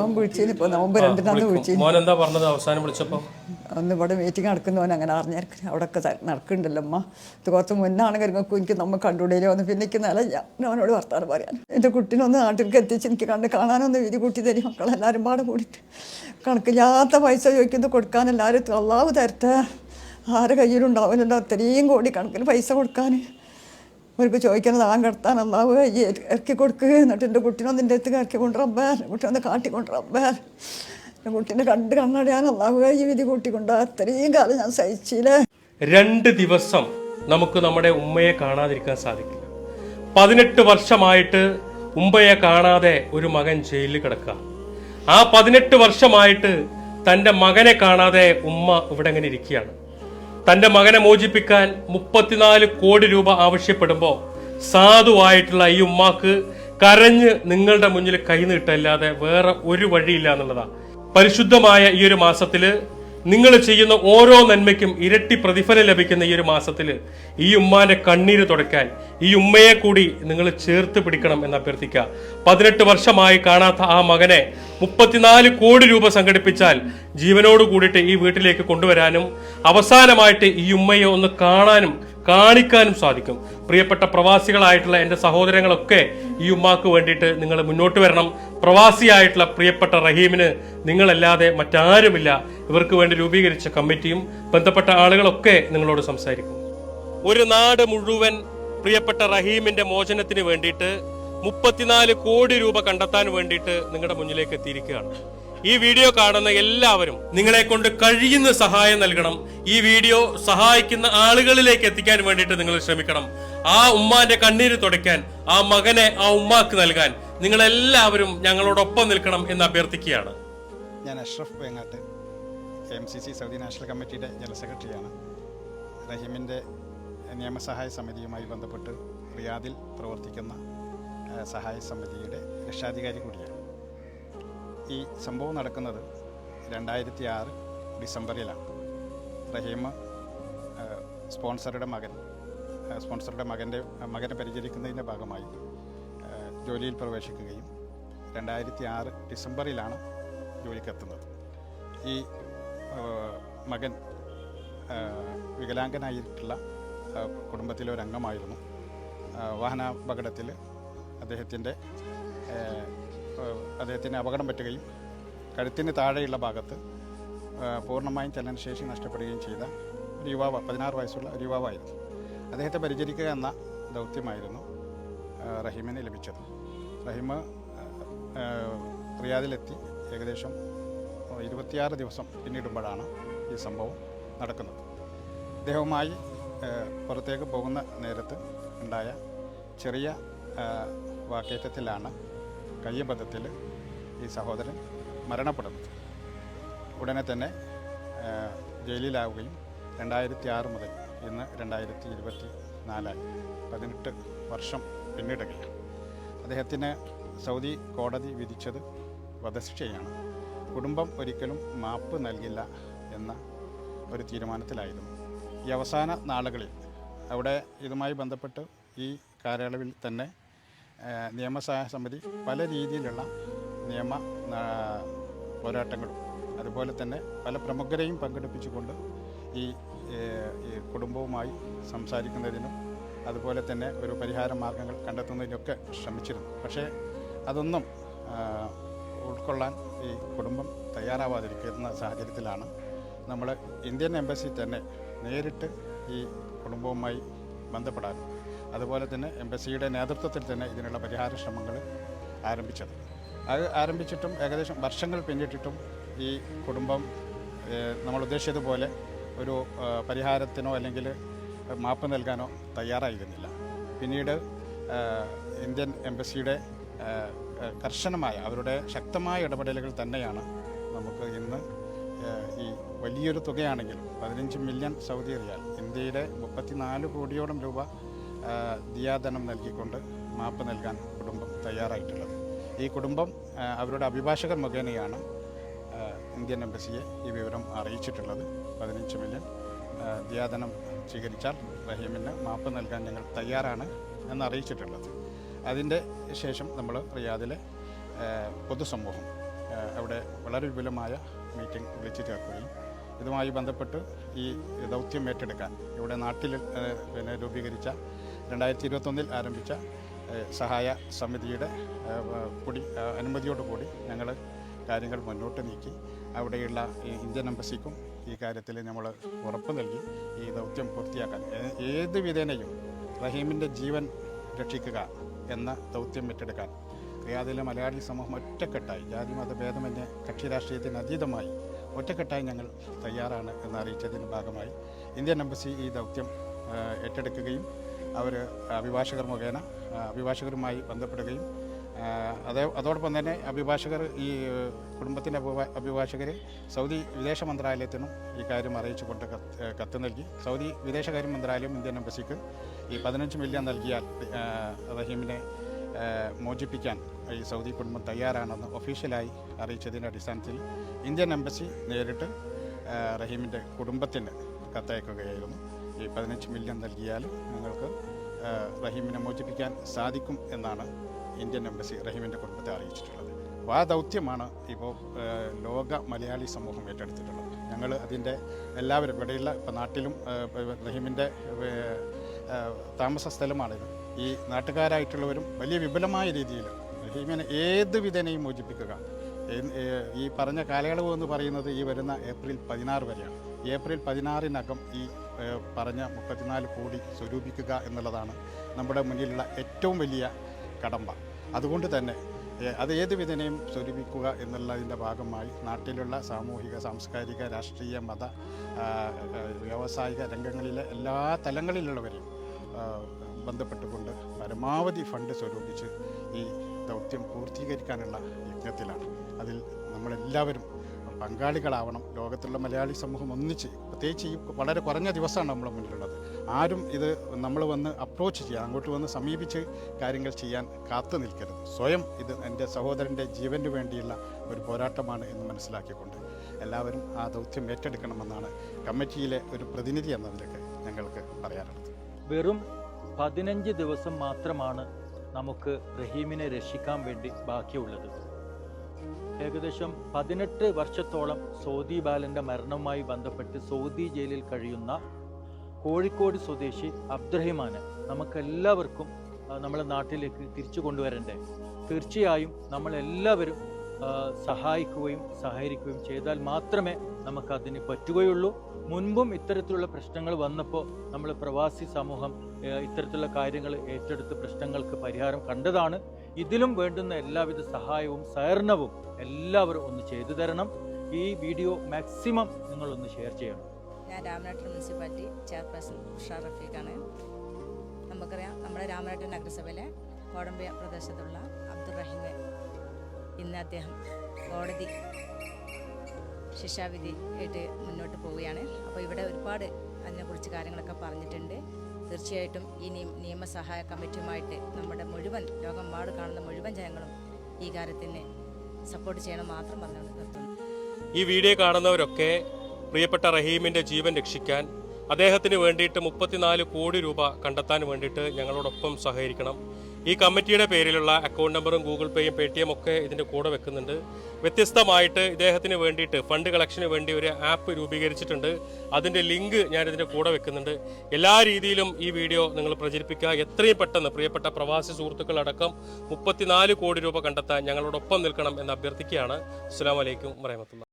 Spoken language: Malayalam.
അവൻ വിളിച്ചിന് ഇപ്പോൾ നോമ്പ് രണ്ടിനാന്ന് വിളിച്ചിന് മോൻ എന്താ പറഞ്ഞത് അവസാനം വിളിച്ചപ്പോ? അന്ന് ഇവിടെ മീറ്റിംഗ് നടക്കുന്നവൻ അങ്ങനെ അറിഞ്ഞായിരിക്കും. അവിടെയൊക്കെ നടക്കുന്നുണ്ടല്ലോ അമ്മ ഇത് കുറച്ച് മുന്നാണെങ്കിൽ നിങ്ങൾക്ക് എനിക്ക് നമ്മൾ കണ്ടുകൂടിയില്ലോ ഒന്ന് പിന്നെ എനിക്ക് നില ഞാൻ അവനോട് വർത്താനം പറയാൻ. എന്റെ കുട്ടീനൊന്ന് നാട്ടിലേക്ക് എത്തിച്ച് എനിക്ക് കണ്ട് കാണാനൊന്ന് വിധി കൂട്ടി തരും. മക്കളെല്ലാവരും പാടെ കൂടിയിട്ട് കണക്കില്ലാത്ത പൈസ ചോദിക്കുന്നത് കൊടുക്കാൻ എല്ലാവരും അള്ളാവ് തരട്ടെ. ആരെ കയ്യിലുണ്ടാവില്ലല്ലോ അത്രയും കോടി കണക്കിന് പൈസ കൊടുക്കാൻ. അവർക്ക് ചോദിക്കുന്നത് ആൻ കിടത്താൻ അള്ളാവ് ഇറക്കി കൊടുക്കുക എന്നിട്ട് എന്റെ കുട്ടിനൊന്ന് എന്റെ അടുത്ത് ഇറക്കി കൊണ്ടുറമ്പേ കുട്ടി ഒന്ന് കാട്ടി കൊണ്ടുറമ്പേ എന്റെ കുട്ടീനെ കണ്ട് കണ്ണടയാൻ അള്ളാഹു ഈ വിധി കൂട്ടിക്കൊണ്ട് അത്രയും കാലം ഞാൻ സഹിച്ചില്ലേ? രണ്ട് ദിവസം നമുക്ക് നമ്മുടെ ഉമ്മയെ കാണാതിരിക്കാൻ സാധിക്കില്ല. പതിനെട്ട് വർഷമായിട്ട് ഉമ്മയെ കാണാതെ ഒരു മകൻ ജയിലിൽ കിടക്കുക. ആ പതിനെട്ട് വർഷമായിട്ട് തന്റെ മകനെ കാണാതെ ഉമ്മ ഇവിടെ ഇങ്ങനെ ഇരിക്കുകയാണ്. തന്റെ മകനെ മോചിപ്പിക്കാൻ മുപ്പത്തിനാല് കോടി രൂപ ആവശ്യപ്പെടുമ്പോൾ സാധുവായിട്ടുള്ള ഈ ഉമ്മാക്ക് കരഞ്ഞ് നിങ്ങളുടെ മുന്നിൽ കൈനീട്ടല്ലാതെ വേറെ ഒരു വഴിയില്ല എന്നുള്ളതാണ് പരിശുദ്ധമായ ഈ ഒരു മാസത്തിൽ നിങ്ങൾ ചെയ്യുന്ന ഓരോ നന്മയ്ക്കും ഇരട്ടി പ്രതിഫലം ലഭിക്കുന്ന ഈ ഒരു മാസത്തിൽ ഈ ഉമ്മാന്റെ കണ്ണീര് തുടയ്ക്കാൻ ഈ ഉമ്മയെ കൂടി നിങ്ങൾ ചേർത്ത് പിടിക്കണം എന്ന് അഭ്യർത്ഥിക്കുക. പതിനെട്ട് വർഷമായി കാണാത്ത ആ മകനെ മുപ്പത്തിനാല് കോടി രൂപ സംഘടിപ്പിച്ചാൽ ജീവനോട് കൂടിയിട്ട് ഈ വീട്ടിലേക്ക് കൊണ്ടുവരാനും അവസാനമായിട്ട് ഈ ഉമ്മയെ ഒന്ന് കാണാനും കാണിക്കാനും സാധിക്കും. പ്രിയപ്പെട്ട പ്രവാസികളായിട്ടുള്ള എന്റെ സഹോദരങ്ങളൊക്കെ ഈ ഉമ്മാക്ക് വേണ്ടിയിട്ട് നിങ്ങൾ മുന്നോട്ട് വരണം. പ്രവാസിയായിട്ടുള്ള പ്രിയപ്പെട്ട റഹീമിന് നിങ്ങളല്ലാതെ മറ്റാരുമില്ല. ഇവർക്ക് വേണ്ടി രൂപീകരിച്ച കമ്മിറ്റിയും ബന്ധപ്പെട്ട ആളുകളൊക്കെ നിങ്ങളോട് സംസാരിക്കും. ഒരു നാട് മുഴുവൻ പ്രിയപ്പെട്ട റഹീമിന്റെ മോചനത്തിന് വേണ്ടിയിട്ട് മുപ്പത്തിനാല് കോടി രൂപ കണ്ടെത്താൻ വേണ്ടിയിട്ട് നിങ്ങളുടെ മുന്നിലേക്ക് എത്തിയിരിക്കുകയാണ്. ഈ വീഡിയോ കാണുന്ന എല്ലാവരും നിങ്ങളെ കൊണ്ട് കഴിയുന്ന സഹായം നൽകണം. ഈ വീഡിയോ സഹായിക്കുന്ന ആളുകളിലേക്ക് എത്തിക്കാൻ വേണ്ടിയിട്ട് നിങ്ങൾ ശ്രമിക്കണം. ആ ഉമ്മാന്റെ കണ്ണീര് തുടയ്ക്കാൻ ആ മകനെ ആ ഉമ്മാക്ക് നൽകാൻ നിങ്ങളെല്ലാവരും ഞങ്ങളോടൊപ്പം നിൽക്കണം എന്ന് അഭ്യർത്ഥിക്കുകയാണ്. ഞാൻ Ashraf Vengatt M C C Saudi national കമ്മിറ്റിയുടെ ജനറൽ സെക്രട്ടറിയാണ്. റഹീമിന്റെ നിയമസഹായ സമിതിയുമായി ബന്ധപ്പെട്ട് റിയാദിൽ പ്രവർത്തിക്കുന്ന സഹായ സമിതിയുടെ രക്ഷാധികാരി കൂടിയാണ്. ഈ സംഭവം നടക്കുന്നത് രണ്ടായിരത്തി ആറ് ഡിസംബറിലാണ്. റഹീമ സ്പോൺസറുടെ മകൻ സ്പോൺസറുടെ മകന്റെ മകനെ പരിചരിക്കുന്നതിന്റെ ഭാഗമായി ജോലിയിൽ പ്രവേശിക്കുകയും രണ്ടായിരത്തി ആറ് ഡിസംബറിലാണ് ജോലിക്കെത്തുന്നത്. ഈ മകൻ വികലാംഗനായിട്ടുള്ള കുടുംബത്തിലെ ഒരു അംഗമായിരുന്നു. വാഹനാപകടത്തിൽ അദ്ദേഹത്തിന്റെ അദ്ദേഹത്തിന് അപകടം പറ്റുകയും കഴുത്തിന് താഴെയുള്ള ഭാഗത്ത് പൂർണമായും ചലനശേഷി നഷ്ടപ്പെടുകയും ചെയ്ത ഒരു യുവാവ് പതിനാറ് വയസ്സുള്ള ഒരു യുവാവായിരുന്നു. അദ്ദേഹത്തെ പരിചരിക്കുക എന്ന ദൗത്യമായിരുന്നു റഹീമിന് ലഭിച്ചത്. റഹീം റിയാദിലെത്തി ഏകദേശം ഇരുപത്തിയാറ് ദിവസം പിന്നിടുമ്പോഴാണ് ഈ സംഭവം നടക്കുന്നത്. ഇദ്ദേഹവുമായി ആ, പുറത്തേക്ക് പോകുന്ന നേരത്ത് ഉണ്ടായ ചെറിയ വാക്കേറ്റത്തിലാണ് കയ്യബദ്ധത്തിൽ ഈ സഹോദരൻ മരണപ്പെടുന്നത്. ഉടനെ തന്നെ ജയിലിലാവുകയും രണ്ടായിരത്തി ആറ് മുതൽ ഇന്ന് രണ്ടായിരത്തി ഇരുപത്തി നാലായി. പതിനെട്ട് വർഷം പിന്നിടുകയാണ്. അദ്ദേഹത്തിന് സൗദി കോടതി വിധിച്ചത് വധശിക്ഷയാണ്. കുടുംബം ഒരിക്കലും മാപ്പ് നൽകില്ല എന്ന ഒരു തീരുമാനത്തിലായിരുന്നു. ഈ അവസാന നാളുകളിൽ അവിടെ ഇതുമായി ബന്ധപ്പെട്ട് ഈ കാലയളവിൽ തന്നെ നിയമസഹായ സമിതി പല രീതിയിലുള്ള നിയമ പോരാട്ടങ്ങളും അതുപോലെ തന്നെ പല പ്രമുഖരെയും പങ്കെടുപ്പിച്ചുകൊണ്ട് ഈ കുടുംബവുമായി സംസാരിക്കുന്നതിനും അതുപോലെ തന്നെ ഒരു പരിഹാര മാർഗങ്ങൾ കണ്ടെത്തുന്നതിനൊക്കെ ശ്രമിച്ചിരുന്നു. പക്ഷേ അതൊന്നും ഉൾക്കൊള്ളാൻ ഈ കുടുംബം തയ്യാറാവാതിരിക്കുന്ന സാഹചര്യത്തിലാണ് നമ്മൾ ഇന്ത്യൻ എംബസി തന്നെ നേരിട്ട് ഈ കുടുംബവുമായി ബന്ധപ്പെടാനും അതുപോലെ തന്നെ എംബസിയുടെ നേതൃത്വത്തിൽ തന്നെ ഇതിനുള്ള പരിഹാര ശ്രമങ്ങൾ ആരംഭിച്ചത്. അത് ആരംഭിച്ചിട്ടും ഏകദേശം വർഷങ്ങൾ പിന്നിട്ടിട്ടും ഈ കുടുംബം നമ്മൾ ഉദ്ദേശിച്ചതുപോലെ ഒരു പരിഹാരത്തിനോ അല്ലെങ്കിൽ മാപ്പ് നൽകാനോ തയ്യാറായിരുന്നില്ല. പിന്നീട് ഇന്ത്യൻ എംബസിയുടെ കർശനമായ അവരുടെ ശക്തമായ ഇടപെടലുകൾ തന്നെയാണ് നമുക്ക് ഇന്ന് ഈ വലിയൊരു തുകയാണെങ്കിലും പതിനഞ്ച് മില്യൺ സൗദി റിയാൽ ഇന്ത്യയുടെ മുപ്പത്തിനാല് കോടിയോളം രൂപ ദിയാധനം നൽകിക്കൊണ്ട് മാപ്പ് നൽകാൻ കുടുംബം തയ്യാറായിട്ടുള്ളത്. ഈ കുടുംബം അവരുടെ അഭിഭാഷകർ മുഖേനയാണ് ഇന്ത്യൻ എംബസിയെ ഈ വിവരം അറിയിച്ചിട്ടുള്ളത്. പതിനഞ്ച് മില്യൺ ദിയാധനം സ്വീകരിച്ചാൽ റഹീമിന് മാപ്പ് നൽകാൻ ഞങ്ങൾ തയ്യാറാണ് എന്ന് അറിയിച്ചിട്ടുള്ളത് അതിന്റെ ശേഷം നമ്മൾ റിയാദിലെ പൊതുസമൂഹം അവിടെ വളരെ വിപുലമായ മീറ്റിംഗ് വിളിച്ചു ചേർക്കുകയും ഇതുമായി ബന്ധപ്പെട്ട് ഈ ദൗത്യം ഏറ്റെടുക്കാൻ ഇവിടെ നാട്ടിൽ പിന്നെ രൂപീകരിച്ച രണ്ടായിരത്തി ഇരുപത്തൊന്നിൽ ആരംഭിച്ച സഹായ സമിതിയുടെ കൂടി അനുമതിയോടുകൂടി ഞങ്ങൾ കാര്യങ്ങൾ മുന്നോട്ട് നീക്കി. അവിടെയുള്ള ഇന്ത്യൻ എംബസിക്കും ഈ കാര്യത്തിൽ നമ്മൾ ഉറപ്പ് നൽകി ഈ ദൗത്യം പൂർത്തിയാക്കാൻ. ഏത് വിധേനയും റഹീമിന്റെ ജീവൻ രക്ഷിക്കുക എന്ന ദൗത്യം ഏറ്റെടുക്കാൻ. റിയാദിലെ മലയാളി സമൂഹം ഒറ്റക്കെട്ടായി ജാതി മതഭേദമന്യേ കക്ഷി രാഷ്ട്രീയത്തിന് അതീതമായി ഒറ്റക്കെട്ടായി ഞങ്ങൾ തയ്യാറാണ് എന്ന് അറിയിച്ചതിന്റെ ഭാഗമായി ഇന്ത്യൻ എംബസി ഈ ദൗത്യം ഏറ്റെടുക്കുകയും അവർ അഭിഭാഷകർ മുഖേന അഭിഭാഷകരുമായി ബന്ധപ്പെടുകയും അതേ അതോടൊപ്പം തന്നെ അഭിഭാഷകർ ഈ കുടുംബത്തിന്റെ അഭിഭാ അഭിഭാഷകർ സൗദി വിദേശ മന്ത്രാലയത്തിനും ഈ കാര്യം അറിയിച്ചുകൊണ്ട് കത്ത് കത്ത് നൽകി. സൗദി വിദേശകാര്യ മന്ത്രാലയം ഇന്ത്യൻ എംബസിക്ക് ഈ പതിനഞ്ച് മില്യൺ നൽകിയാൽ റഹീമിനെ മോചിപ്പിക്കാൻ ഈ സൗദി കുടുംബം തയ്യാറാണെന്ന് ഒഫീഷ്യലായി അറിയിച്ചതിന്റെ അടിസ്ഥാനത്തിൽ ഇന്ത്യൻ എംബസി നേരിട്ട് റഹീമിന്റെ കുടുംബത്തിന് കത്തയക്കുകയായിരുന്നു. ഈ പതിനഞ്ച് മില്യൺ നൽകിയാൽ നിങ്ങൾക്ക് റഹീമിനെ മോചിപ്പിക്കാൻ സാധിക്കും എന്നാണ് ഇന്ത്യൻ എംബസി റഹീമിന്റെ കുടുംബത്തെ അറിയിച്ചിട്ടുള്ളത്. അപ്പോൾ ആ ദൗത്യമാണ് ഇപ്പോൾ ലോക മലയാളി സമൂഹം ഏറ്റെടുത്തിട്ടുള്ളത്. ഞങ്ങൾ അതിന്റെ എല്ലാവരും ഇവിടെയുള്ള ഇപ്പോൾ നാട്ടിലും റഹീമിന്റെ താമസ സ്ഥലമാണിത്. ഈ നാട്ടുകാരായിട്ടുള്ളവരും വലിയ വിപുലമായ രീതിയിൽ റഹീമിനെ ഏത് വിധേനയും മോചിപ്പിക്കുക. ഈ പറഞ്ഞ കാലയളവ് എന്ന് പറയുന്നത് ഈ വരുന്ന ഏപ്രിൽ പതിനാറ് വരെയാണ്. ഏപ്രിൽ പതിനാറിനകം ഈ പറഞ്ഞ മുപ്പത്തിനാല് കോടി സ്വരൂപിക്കുക എന്നുള്ളതാണ് നമ്മുടെ മുന്നിലുള്ള ഏറ്റവും വലിയ കടമ്പ. അതുകൊണ്ട് തന്നെ അത് ഏത് വിധേനയും സ്വരൂപിക്കുക എന്നുള്ളതിന്റെ ഭാഗമായി നാട്ടിലുള്ള സാമൂഹിക സാംസ്കാരിക രാഷ്ട്രീയ മത വ്യാവസായിക രംഗങ്ങളിലെ എല്ലാ തലങ്ങളിലുള്ളവരെയും ബന്ധപ്പെട്ടുകൊണ്ട് പരമാവധി ഫണ്ട് സ്വരൂപിച്ച് ഈ ദൗത്യം പൂർത്തീകരിക്കാനുള്ള യജ്ഞത്തിലാണ്. അതിൽ നമ്മളെല്ലാവരും പങ്കാളികളാവണം. ലോകത്തുള്ള മലയാളി സമൂഹം ഒന്നിച്ച് പ്രത്യേകിച്ച് ഈ വളരെ കുറഞ്ഞ ദിവസമാണ് നമ്മുടെ മുന്നിലുള്ളത്. ആരും ഇത് നമ്മൾ വന്ന് അപ്രോച്ച് ചെയ്യാൻ അങ്ങോട്ട് വന്ന് സമീപിച്ച് കാര്യങ്ങൾ ചെയ്യാൻ കാത്തു നിൽക്കരുത്. സ്വയം ഇത് എന്റെ സഹോദരന്റെ ജീവന് വേണ്ടിയുള്ള ഒരു പോരാട്ടമാണ് എന്ന് മനസ്സിലാക്കിക്കൊണ്ട് എല്ലാവരും ആ ദൗത്യം ഏറ്റെടുക്കണമെന്നാണ് കമ്മിറ്റിയിലെ ഒരു പ്രതിനിധി എന്ന നിലയ്ക്ക് ഞങ്ങൾക്ക് പറയാനുള്ളത്. വെറും പതിനഞ്ച് ദിവസം മാത്രമാണ് നമുക്ക് റഹീമിനെ രക്ഷിക്കാൻ വേണ്ടി ബാക്കിയുള്ളത്. ഏകദേശം പതിനെട്ട് വർഷത്തോളം സൗദി ബാലന്റെ മരണവുമായി ബന്ധപ്പെട്ട് സൗദി ജയിലിൽ കഴിയുന്ന കോഴിക്കോട് സ്വദേശി അബ്ദുറഹിമാനെ നമുക്കെല്ലാവർക്കും നമ്മുടെ നാട്ടിലേക്ക് തിരിച്ചു കൊണ്ടുവരണ്ടേ? തീർച്ചയായും നമ്മളെല്ലാവരും സഹായിക്കുകയും സഹകരിക്കുകയും ചെയ്താൽ മാത്രമേ നമുക്കതിന് പറ്റുകയുള്ളൂ. മുൻപും ഇത്തരത്തിലുള്ള പ്രശ്നങ്ങൾ വന്നപ്പോൾ നമ്മൾ പ്രവാസി സമൂഹം ഇത്തരത്തിലുള്ള കാര്യങ്ങൾ ഏറ്റെടുത്ത് പ്രശ്നങ്ങൾക്ക് പരിഹാരം കണ്ടതാണ്. ഇതിലും വേണ്ടുന്ന എല്ലാവിധ സഹായവും സഹകരണവും എല്ലാവരും ഒന്ന് ചെയ്തു തരണം. ഈ വീഡിയോ മാക്സിമം നിങ്ങളൊന്ന് ഷെയർ ചെയ്യണം. ഞാൻ രാമനാട്ടൻ മുനിസിപ്പാലിറ്റി ചെയർപേഴ്സൺ ഉഷാർ റഫീഖാണ്. നമുക്കറിയാം നമ്മുടെ രാമനാട്ടൻ നഗരസഭയിലെ കോടമ്പിയ പ്രദേശത്തുള്ള അബ്ദുൾ റഹീമെ ഇന്ന് അദ്ദേഹം കോടതി ശിക്ഷാവിധി ആയിട്ട് മുന്നോട്ട് പോവുകയാണ്. അപ്പോൾ ഇവിടെ ഒരുപാട് അതിനെക്കുറിച്ച് കാര്യങ്ങളൊക്കെ പറഞ്ഞിട്ടുണ്ട്. തീർച്ചയായിട്ടും ഈ നിയമസഹായ കമ്മിറ്റിയുമായിട്ട് നമ്മുടെ മുഴുവൻ ലോകം വാട് കാണുന്ന മുഴുവൻ ജനങ്ങളും ഈ കാര്യത്തിന് സപ്പോർട്ട് ചെയ്യണം മാത്രം പറഞ്ഞുകൊണ്ട് നിർത്തുന്നു. ഈ വീഡിയോ കാണുന്നവരൊക്കെ പ്രിയപ്പെട്ട റഹീമിന്റെ ജീവൻ രക്ഷിക്കാൻ അദ്ദേഹത്തിന് വേണ്ടിയിട്ട് മുപ്പത്തിനാല് കോടി രൂപ കണ്ടെത്താൻ വേണ്ടിയിട്ട് ഞങ്ങളോടൊപ്പം സഹകരിക്കണം. ഈ കമ്മിറ്റിയുടെ പേരിലുള്ള അക്കൗണ്ട് നമ്പറും ഗൂഗിൾ പേയും പേ ഒക്കെ ഇതിന്റെ കൂടെ വെക്കുന്നുണ്ട്. വ്യത്യസ്തമായിട്ട് ഇദ്ദേഹത്തിന് വേണ്ടിയിട്ട് ഫണ്ട് കളക്ഷന് വേണ്ടി ഒരു ആപ്പ് രൂപീകരിച്ചിട്ടുണ്ട്. അതിന്റെ ലിങ്ക് ഞാൻ ഇതിന്റെ കൂടെ വെക്കുന്നുണ്ട്. എല്ലാ രീതിയിലും ഈ വീഡിയോ നിങ്ങൾ പ്രചരിപ്പിക്കുക. എത്രയും പെട്ടെന്ന് പ്രിയപ്പെട്ട പ്രവാസി സുഹൃത്തുക്കളടക്കം മുപ്പത്തിനാല് കോടി രൂപ കണ്ടെത്താൻ ഞങ്ങളോടൊപ്പം നിൽക്കണം എന്ന് അഭ്യർത്ഥിക്കുകയാണ്. അസ്സാം വലൈക്കും വരഹമത്തുള്ള